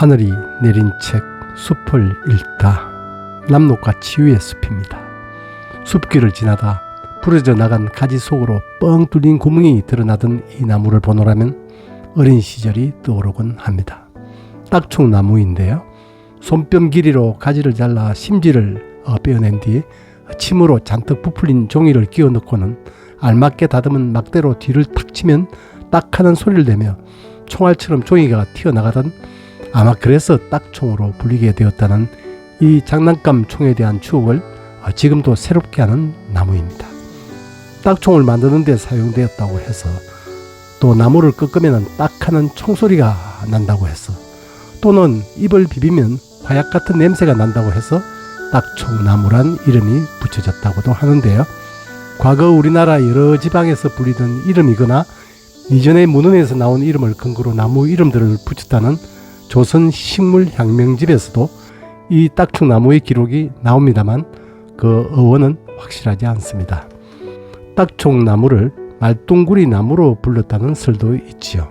하늘이 내린 책 숲을 읽다 남록과 치유의 숲입니다. 숲길을 지나다 부러져 나간 가지 속으로 뻥 뚫린 구멍이 드러나던 이 나무를 보노라면 어린 시절이 떠오르곤 합니다. 딱총나무인데요. 손뼉 길이로 가지를 잘라 심지를 어, 빼어낸 뒤 침으로 잔뜩 부풀린 종이를 끼워 넣고는 알맞게 다듬은 막대로 뒤를 탁 치면 딱 하는 소리를 내며 총알처럼 종이가 튀어나가던 아마 그래서 딱총으로 불리게 되었다는 이 장난감 총에 대한 추억을 어, 지금도 새롭게 하는 나무입니다. 딱총을 만드는 데 사용되었다고 해서 또 나무를 꺾으면 딱 하는 총소리가 난다고 해서 또는 입을 비비면 화약 같은 냄새가 난다고 해서 딱총나무란 이름이 붙여졌다고도 하는데요. 과거 우리나라 여러 지방에서 불리던 이름이거나 이전의 문헌에서 나온 이름을 근거로 나무 이름들을 붙였다는 조선 식물향명집에서도 이 딱총나무의 기록이 나옵니다만 그 어원은 확실하지 않습니다. 딱총나무를 말똥구리 나무로 불렀다는 설도 있지요.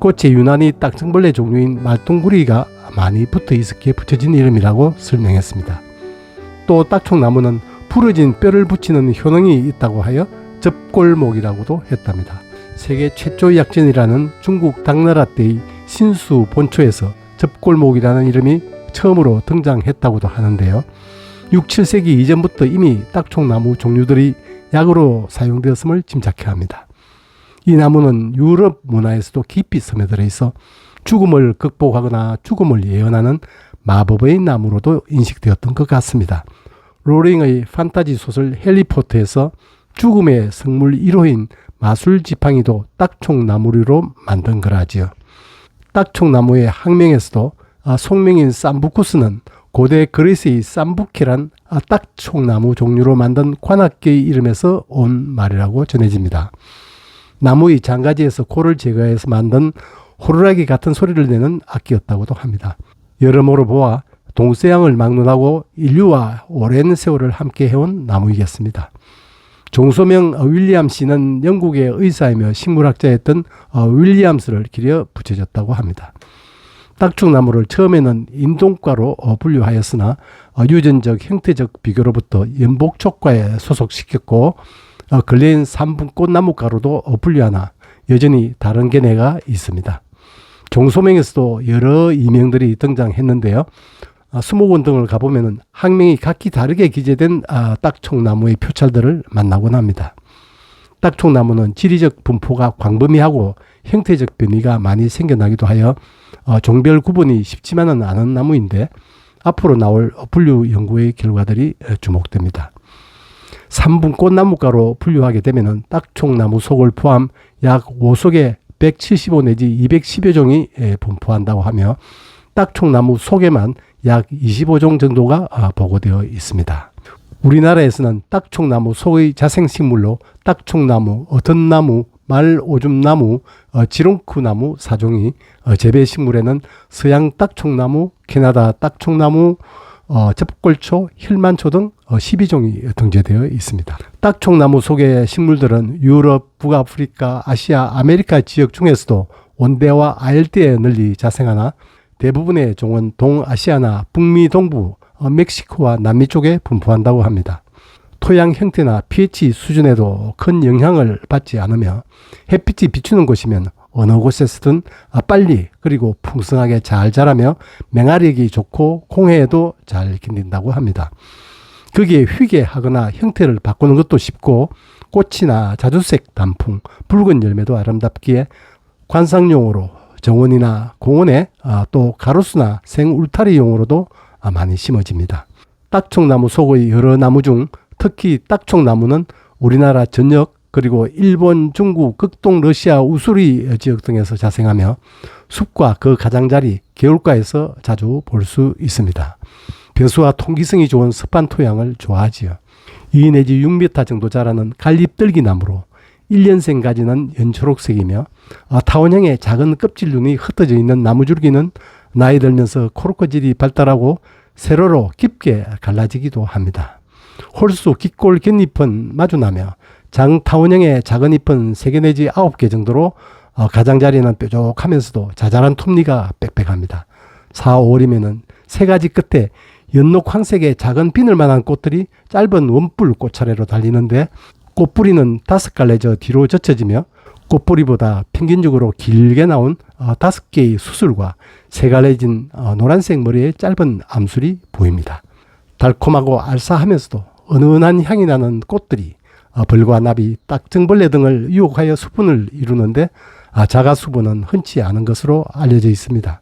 꽃에 유난히 딱정벌레 종류인 말똥구리가 많이 붙어 있었기에 붙여진 이름이라고 설명했습니다. 또 딱총나무는 부러진 뼈를 붙이는 효능이 있다고 하여 접골목이라고도 했답니다. 세계 최초 약전이라는 중국 당나라 때의 신수 본초에서 접골목이라는 이름이 처음으로 등장했다고도 하는데요. 6, 7세기 이전부터 이미 딱총나무 종류들이 약으로 사용되었음을 짐작해야 합니다. 이 나무는 유럽 문화에서도 깊이 스며들어 있어 죽음을 극복하거나 죽음을 예언하는 마법의 나무로도 인식되었던 것 같습니다. 로링의 판타지 소설 헬리포트에서 죽음의 성물 1호인 마술 지팡이도 딱총나무로 만든 거라지요. 딱총나무의 학명에서도 아, 속명인 삼부쿠스는 고대 그리스의 쌈부키란 아, 딱총나무 종류로 만든 관악계의 이름에서 온 말이라고 전해집니다. 나무의 장가지에서 코를 제거해서 만든 호루라기 같은 소리를 내는 악기였다고도 합니다. 여러모로 보아 동서양을 막론하고 인류와 오랜 세월을 함께 해온 나무이겠습니다. 종소명 윌리엄 씨는 영국의 의사이며 식물학자였던 어, 윌리엄스를 기려 붙여졌다고 합니다. 딱죽나무를 처음에는 인동과로 어, 분류하였으나 어, 유전적 형태적 비교로부터 연복촉과에 소속시켰고 근래인 삼분꽃나무가로도 분류하나 여전히 다른 견해가 있습니다. 종소명에서도 여러 이명들이 등장했는데요. 아, 수목원 등을 가보면 학명이 각기 다르게 기재된 아, 딱총나무의 표찰들을 만나곤 합니다. 딱총나무는 지리적 분포가 광범위하고 형태적 변이가 많이 생겨나기도 하여 어, 종별 구분이 쉽지만은 않은 나무인데 앞으로 나올 분류 연구의 결과들이 주목됩니다. 3분 꽃나무가로 분류하게 되면은 딱총나무 속을 포함 약 5속에 175 내지 210여 종이 분포한다고 하며 딱총나무 속에만 약 25종 정도가 아, 보고되어 있습니다. 우리나라에서는 딱총나무 속의 자생식물로 딱총나무, 어떤나무, 말오줌나무, 어, 지롱쿠나무 사종이 어, 재배식물에는 서양 딱총나무, 캐나다 딱총나무, 어, 접골초, 힐만초 등 어, 12종이 등재되어 있습니다. 딱총나무 속의 식물들은 유럽, 북아프리카, 아시아, 아메리카 지역 중에서도 온대와 아열대에 널리 자생하나 대부분의 종은 동아시아나 북미 동부, 어, 멕시코와 남미 쪽에 분포한다고 합니다. 토양 형태나 pH 수준에도 큰 영향을 받지 않으며 햇빛이 비추는 곳이면 어느 곳에서든 빨리 그리고 풍성하게 잘 자라며 맹아리기 좋고 공해에도 잘 견딘다고 합니다. 거기에 휘게 하거나 형태를 바꾸는 것도 쉽고 꽃이나 자주색 단풍, 붉은 열매도 아름답기에 관상용으로 정원이나 공원에 아, 또 가로수나 생울타리용으로도 아, 많이 심어집니다. 딱총나무 속의 여러 나무 중 특히 딱총나무는 우리나라 전역 그리고 일본, 중국, 극동 러시아 우수리 지역 등에서 자생하며 숲과 그 가장자리, 개울가에서 자주 볼 수 있습니다. 벼수와 통기성이 좋은 습한 토양을 좋아하지요. 2 내지 6m 정도 자라는 갈립떨기나무로 1년생 가지는 연초록색이며 아, 타원형의 작은 껍질 눈이 흩어져 있는 나무줄기는 나이 들면서 코르코질이 발달하고 세로로 깊게 갈라지기도 합니다. 홀수 깃골 곁잎은 마주나며 장타원형의 작은 잎은 3개 내지 9개 정도로 어, 가장자리는 뾰족하면서도 자잘한 톱니가 빽빽합니다. 4, 5월이면은 세 가지 끝에 연녹 황색의 작은 비늘만한 꽃들이 짧은 원뿔 꽃차례로 달리는데 꽃뿌리는 다섯 갈래져 뒤로 젖혀지며 꽃뿌리보다 평균적으로 길게 나온 어, 다섯 개의 수술과 세 갈래진 어, 노란색 머리의 짧은 암술이 보입니다. 달콤하고 알싸하면서도 은은한 향이 나는 꽃들이 어, 벌과 나비, 딱정벌레 등을 유혹하여 수분을 이루는데 아, 자가 수분은 흔치 않은 것으로 알려져 있습니다.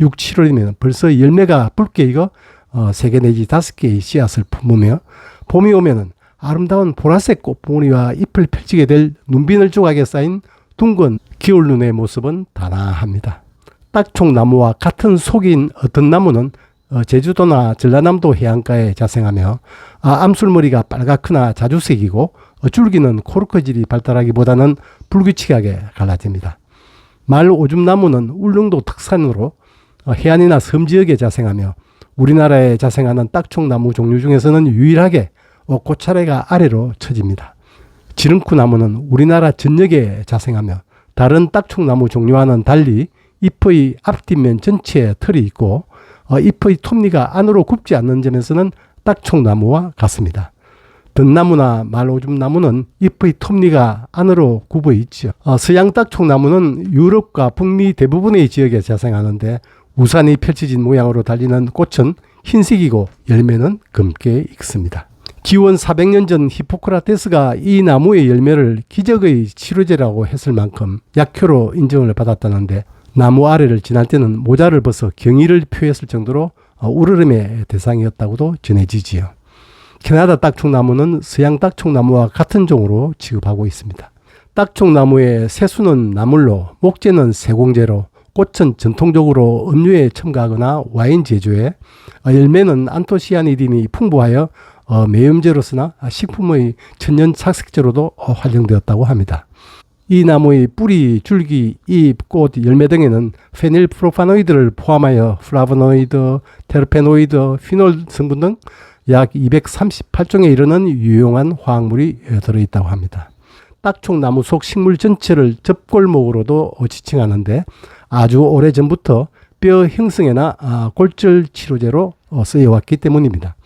6, 7월이면 벌써 열매가 붉게 익어 어, 3개 내지 5개의 씨앗을 품으며 봄이 오면은 아름다운 보라색 꽃봉오리와 잎을 펼치게 될 눈비늘 조각에 쌓인 둥근 겨울 눈의 모습은 단아합니다. 딱총나무와 같은 속인 어떤 나무는 어, 제주도나 전라남도 해안가에 자생하며 아, 암술머리가 빨갛거나 자주색이고 어, 줄기는 코르크질이 발달하기보다는 불규칙하게 갈라집니다. 말 오줌나무는 울릉도 특산으로 어, 해안이나 섬 지역에 자생하며 우리나라에 자생하는 딱총나무 종류 중에서는 유일하게 어, 꽃차례가 아래로 처집니다. 지름쿠 나무는 우리나라 전역에 자생하며 다른 딱총나무 종류와는 달리 잎의 앞뒷면 전체에 털이 있고 어, 잎의 톱니가 안으로 굽지 않는 점에서는 딱총나무와 같습니다. 든나무나 말오줌나무는 잎의 톱니가 안으로 굽어 있죠. 어, 서양 딱총나무는 유럽과 북미 대부분의 지역에 자생하는데 우산이 펼쳐진 모양으로 달리는 꽃은 흰색이고 열매는 검게 익습니다. 기원 400년 전 히포크라테스가 이 나무의 열매를 기적의 치료제라고 했을 만큼 약효로 인정을 받았다는데 나무 아래를 지날 때는 모자를 벗어 경의를 표했을 정도로 어, 우르름의 대상이었다고도 전해지지요. 캐나다 딱총나무는 서양 딱총나무와 같은 종으로 취급하고 있습니다. 딱총나무의 새수는 나물로, 목재는 세공재로, 꽃은 전통적으로 음료에 첨가하거나 와인 제조에, 어, 열매는 안토시아니딘이 풍부하여 어, 매음제로서나 식품의 천연 착색제로도 어, 활용되었다고 합니다. 이 나무의 뿌리, 줄기, 잎, 꽃, 열매 등에는 페닐 프로파노이드를 포함하여 플라보노이드, 테르페노이드, 피놀 성분 등 약 238종에 이르는 유용한 화학물이 들어 있다고 합니다. 딱총나무 속 식물 전체를 접골목으로도 지칭하는데 아주 오래 전부터 뼈 형성에나 아, 골절 치료제로 어, 쓰여왔기 때문입니다.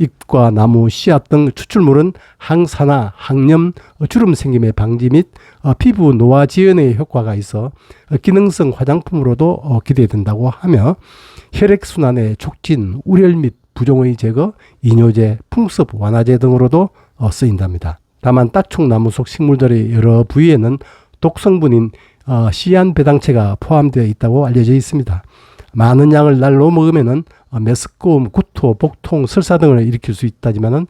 잎과 나무, 씨앗 등 추출물은 항산화, 항염, 어, 주름 생김의 방지 및 어, 피부 노화 지연의 효과가 있어 어, 기능성 화장품으로도 어, 기대된다고 하며 혈액 순환의 촉진, 우열 및 부종의 제거, 이뇨제, 풍습 완화제 등으로도 어, 쓰인답니다. 다만 딱총나무 속 식물들의 여러 부위에는 독성분인 어, 시안 배당체가 포함되어 있다고 알려져 있습니다. 많은 양을 날로 먹으면은 어, 메스꺼움, 구토, 복통, 설사 등을 일으킬 수 있다지만은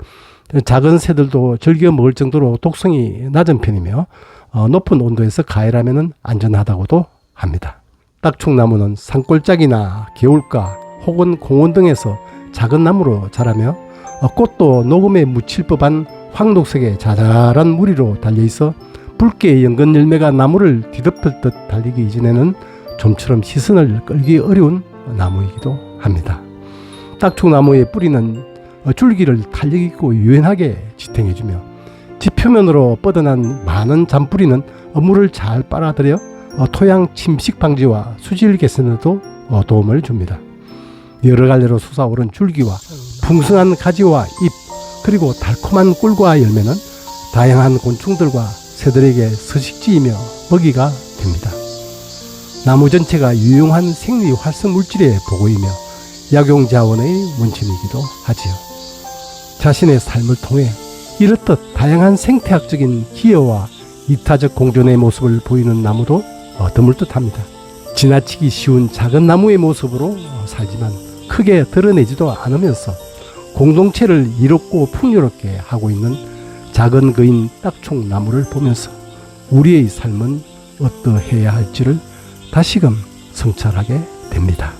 작은 새들도 즐겨 먹을 정도로 독성이 낮은 편이며 어, 높은 온도에서 가열하면은 안전하다고도 합니다. 딱총나무는 산골짜기나 개울가 혹은 공원 등에서 작은 나무로 자라며 어, 꽃도 녹음에 묻힐 법한 황독색의 자잘한 무리로 달려 있어 붉게 연근 열매가 나무를 뒤덮을 듯 달리기 이전에는 좀처럼 시선을 끌기 어려운 나무이기도 합니다. 딱총나무의 뿌리는 어, 줄기를 탄력 있고 유연하게 지탱해주며 지표면으로 뻗어난 많은 잔뿌리는 어, 물을 잘 빨아들여 어, 토양 침식 방지와 수질 개선에도 어, 도움을 줍니다. 여러 갈래로 솟아오른 줄기와 풍성한 가지와 잎 그리고 달콤한 꿀과 열매는 다양한 곤충들과 새들에게 서식지이며 먹이가 됩니다. 나무 전체가 유용한 생리 활성 물질의 보고이며 약용 자원의 원천이기도 하지요. 자신의 삶을 통해 이렇듯 다양한 생태학적인 기여와 이타적 공존의 모습을 보이는 나무도 어, 드물 듯합니다. 지나치기 쉬운 작은 나무의 모습으로 어, 살지만 크게 드러내지도 않으면서 공동체를 이롭고 풍요롭게 하고 있는 작은 거인 딱총 나무를 보면서 우리의 삶은 어떠해야 할지를 다시금 성찰하게 됩니다.